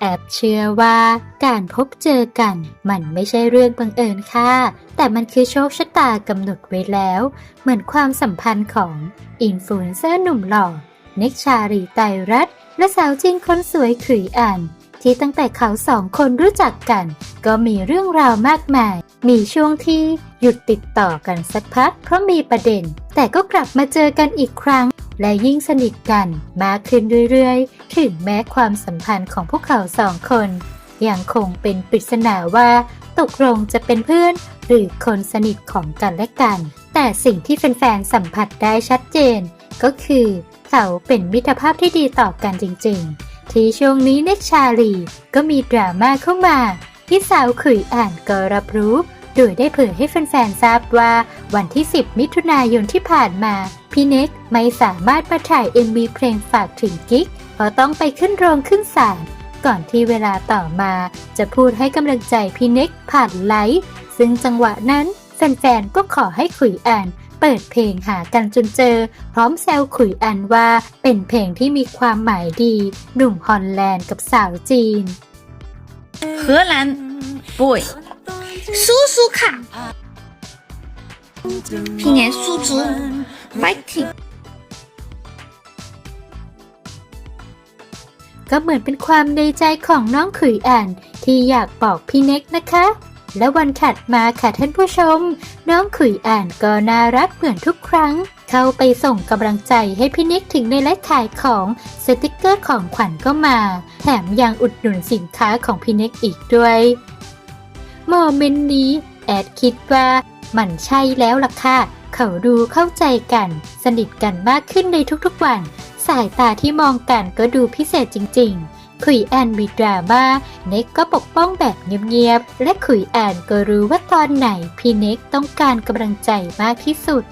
แอบเชื่อว่าการพบเจอกันมันไม่ใช่เรื่องบังเอิญค่ะ แต่มันคือโชคชะตากำหนดไว้แล้ว เหมือนความสัมพันธ์ของอินฟลูเอนเซอร์หนุ่มหล่อเน็กชารีไตรรัตและสาวจีนคนสวยขุยอ่านที่ตั้งแต่เขาสองคนรู้จักกัน ก็มีเรื่องราวมากมาย มีช่วงที่หยุดติดต่อกันสักพักเพราะมีประเด็น แต่ก็กลับมาเจอกันอีกครั้ง และยิ่งสนิทกันมากขึ้นเรื่อยๆ ถึงแม้ความสัมพันธ์ของพวกเขาสองคน ยังคงเป็นปริศนาว่าตกลงจะเป็นเพื่อน หรือคนสนิทของกันและกัน แต่สิ่งที่แฟนๆสัมผัสได้ชัดเจน ก็คือ เขาเป็นมิตรภาพที่ดีต่อกันจริงๆ ที่ช่วงนี้เน็กชาลีก็มีดราม่าเข้ามาที่สาวขุยอ่านก็รับรู้ โดยได้เผยให้แฟนๆทราบว่าวันที่ 10 มิถุนายนที่ผ่านมา พี่เน็กไม่สามารถมาถ่าย MV เพลงฝากถึงกิ๊กเพราะต้องไปขึ้นโรงขึ้นศาลก่อนที่เวลาต่อมา จะพูดให้กำลังใจพี่เน็กผ่านไลฟ์ซึ่งจังหวะนั้นแฟนๆก็ขอให้ขุยอ่านเปิดเพลงหากันจนเจอ พร้อมแซวขุยอันว่าเป็นเพลงที่มีความหมายดี หนุ่มฮอลแลนด์กับสาวจีน荷兰 boy 苏苏卡，拼年苏竹 fighting。 ก็เหมือนเป็นความในใจของน้องขุยอ่าน ที่อยากบอกพี่เน็กนะคะ และวันถัดมาค่ะท่านผู้ชม น้องขุยอ่านก็น่ารักเหมือนทุกครั้ง เข้าไปส่งกำลังใจให้พี่เน็กถึงในไลฟ์ขายของสติกเกอร์ของขวัญก็มา แถมยังอุดหนุนสินค้าของพี่เน็กอีกด้วย โมเมนต์นี้ แอดคิดว่ามันใช่แล้วล่ะค่ะ เขาดูเข้าใจกัน สนิทกันมากขึ้นในทุกๆวัน สายตาที่มองกันก็ดูพิเศษจริงๆขุยแอนมีดราม่าเน็กก็ปกป้องแบบเงียบๆ และขุยแอนก็รู้ว่าตอนไหนพี่เน็กต้องการกำลังใจมากที่สุด